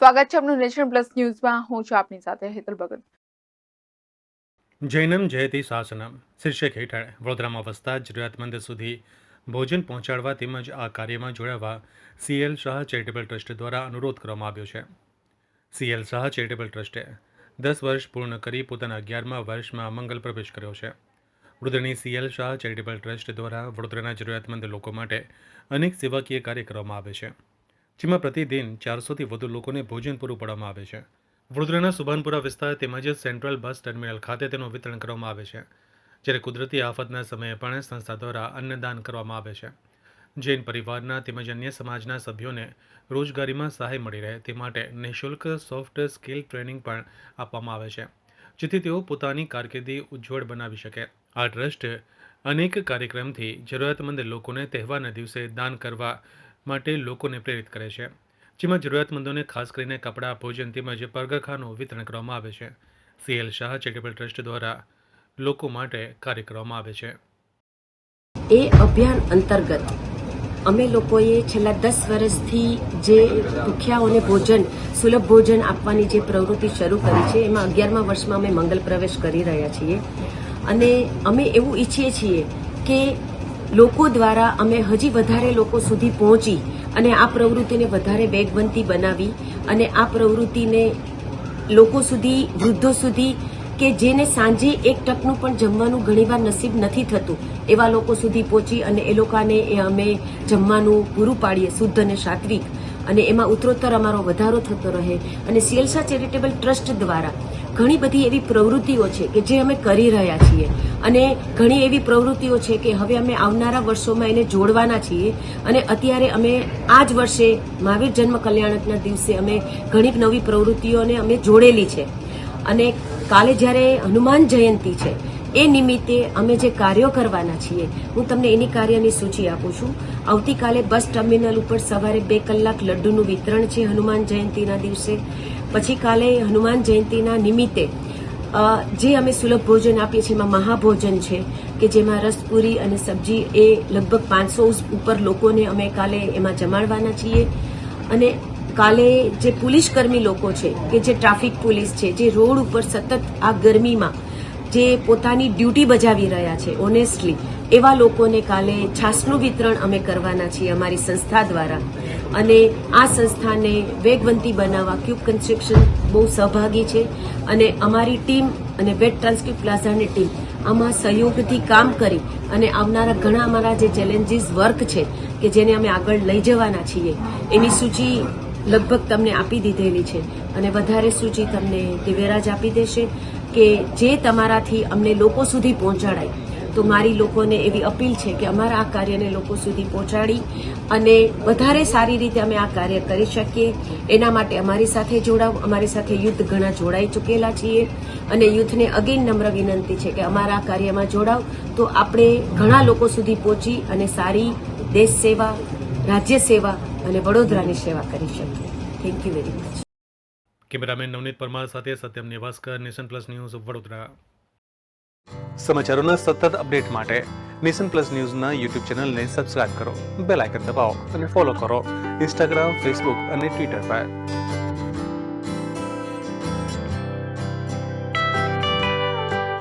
સ્વાગત છે આપનું નેશન પ્લસ ન્યૂઝમાં. હું છું આપની સાથે હેતલ ભગત. જૈનમ જયતિ શાસનમ શીર્ષક હેઠળ, વડોદરામાં વસતા જરૂરિયાતમંદ સુધી ભોજન પહોંચાડવા તેમજ આ કાર્યમાં જોડાવા સીએલ શાહ ચેરિટેબલ ટ્રસ્ટ દ્વારા અનુરોધ કરવામાં આવ્યો છે. સીએલ શાહ ચેરિટેબલ ટ્રસ્ટે દસ વર્ષ પૂર્ણ કરી પોતાના અગિયારમા વર્ષમાં મંગલ પ્રવેશ કર્યો છે. વડોદરાની સીએલ શાહ ચેરિટેબલ ટ્રસ્ટ દ્વારા વડોદરાના જરૂરિયાતમંદ લોકો માટે અનેક સેવાકીય કાર્ય કરવામાં આવે છે. જેમાં પ્રતિદિન ચારસોથી વધુ લોકોને ભોજન પૂરું પાડવામાં આવે છે. વડોદરાના સુભાનપુરા વિસ્તાર તેમજ સેન્ટ્રલ બસ ટર્મિનલ ખાતે તેનું વિતરણ કરવામાં આવે છે, જ્યારે કુદરતી આફતના સમયે પણ સંસ્થા દ્વારા અન્નદાન કરવામાં આવે છે. જૈન પરિવારના તેમજ અન્ય સમાજના સભ્યોને રોજગારીમાં સહાય મળી રહે તે માટે નિઃશુલ્ક સોફ્ટ સ્કિલ ટ્રેનિંગ પણ આપવામાં આવે છે, જેથી તેઓ પોતાની કારકિર્દી ઉજ્જવળ બનાવી શકે. આ ટ્રસ્ટ અનેક કાર્યક્રમથી જરૂરિયાતમંદ લોકોને તહેવારના દિવસે દાન કરવા માટે લોકોને પ્રેરિત કરે છે. જેમાં જરૂરિયાતમંદોને ખાસ કરીને કપડાં, ભોજન તેમજ પરગખાનું વિતરણ કરવામાં આવે છે. સીએલ શાહ ચેરિટેબલ ટ્રસ્ટ દ્વારા લોકો માટે કાર્ય કરવામાં આવે છે. એ અભિયાન અંતર્ગત અમે લોકોએ છેલ્લા દસ વર્ષથી જે ભૂખ્યાઓને ભોજન, સુલભ ભોજન આપવાની જે પ્રવૃત્તિ શરૂ કરી છે, એમાં અગિયારમા વર્ષમાં અમે મંગલ પ્રવેશ કરી રહ્યા છીએ. અને અમે એવું ઈચ્છીએ છીએ કે લોકો દ્વારા અમે હજી વધારે લોકો સુધી પહોંચી અને આ પ્રવૃત્તિને વધારે વેગવંતી બનાવી અને આ પ્રવૃત્તિને લોકો સુધી, વૃદ્ધો સુધી કે જેને સાંજે એક ટકનું પણ જમવાનું ઘણીવાર નસીબ નથી થતું, એવા લોકો સુધી પહોંચી અને એ લોકોને એ અમે જમવાનું પૂરું પાડીએ, શુદ્ધ અને સાત્વિક. અને એમાં ઉત્તરોત્તર અમારો વધારો થતો રહે અને સિયલસા ચેરિટેબલ ટ્રસ્ટ દ્વારા ઘણી બધી એવી પ્રવૃત્તિઓ છે કે જે અમે કરી રહ્યા છીએ. અને ઘણી એવી પ્રવૃત્તિઓ છે કે હવે અમે આવનારા વર્ષોમાં એને જોડવાના છીએ અને અત્યારે અમે આ જ વર્ષે મહાવીર જન્મ કલ્યાણકના દિવસે અમે ઘણી નવી પ્રવૃત્તિઓને અમે જોડેલી છે. અને કાલે જ્યારે હનુમાન જયંતી છે એ નિમિત્તે અમે જે કાર્યો કરવાના છીએ, હું તમને એની કાર્યની સૂચિ આપું છું. આવતીકાલે બસ ટર્મિનલ ઉપર સવારે બે કલાક લડ્ડુનું વિતરણ છે હનુમાન જયંતીના દિવસે. પછી કાલે હનુમાન જયંતીના નિમિત્તે જે અમે સુલભ ભોજન આપીએ છીએ, એમાં મહાભોજન છે, કે જેમાં રસપુરી અને સબ્જી એ લગભગ પાંચસો ઉપર લોકોને અમે કાલે એમાં જમાડવાના છીએ. અને કાલે જે પોલીસકર્મી લોકો છે, કે જે ટ્રાફિક પોલીસ છે, જે રોડ ઉપર સતત આ ગરમીમાં જે પોતાની ડ્યુટી બજાવી રહ્યા છે ઓનેસ્ટલી એવા લોકોને કાલે છાસનું વિતરણ અમે કરવાના છીએ અમારી સંસ્થા દ્વારા. અને આ સંસ્થાને વેગવંતી બનાવવા ક્યુબ કન્સ્ટ્રક્શન બહુ સહભાગી છે. અને અમારી ટીમ અને વેટ ટ્રાન્સક્યુબ પ્લાઝાની ટીમ આમાં સહયોગથી કામ કરી અને આવનારા ઘણા અમારા જે ચેલેન્જીસ વર્ક છે, કે જેને અમે આગળ લઈ જવાના છીએ, એની સૂચિ લગભગ તમને આપી દીધેલી છે. અને વધારે સૂચિ તમને દિવ્યરાજ આપી દેશે કે જે તમારાથી અમને લોકો સુધી પહોંચાડાય. તો મારી લોકોને એવી અપીલ છે કે અમારા આ કાર્યને લોકો સુધી પહોંચાડી અને વધારે સારી રીતે અમે આ કાર્ય કરી શકીએ. એના માટે અમારી સાથે જોડાવ. અમારી સાથે યુદ્ધ ઘણા જોડાઈ ચૂકેલા છીએ. અને યુથને અગેન નમ્ર વિનંતી છે કે અમારા આ કાર્યમાં જોડાવ. તો આપણે ઘણા લોકો સુધી પહોંચી અને સારી દેશ સેવા, રાજ્ય સેવા અને વડોદરાની સેવા કરી શકીએ. Thank you very much cameraman Navneet Parmar સાથે Satyam Nevaskar nation plus news Vadodara. સમાચારોના સતત અપડેટ માટે નેશન પ્લસ ન્યૂઝના યુટ્યુબ ચેનલને સબસ્ક્રાઇબ કરો બેલ આઇકન દબાવો અને ફોલો કરો. ઇન્સ્ટાગ્રામ ફેસબુક અને ટ્વિટર પર.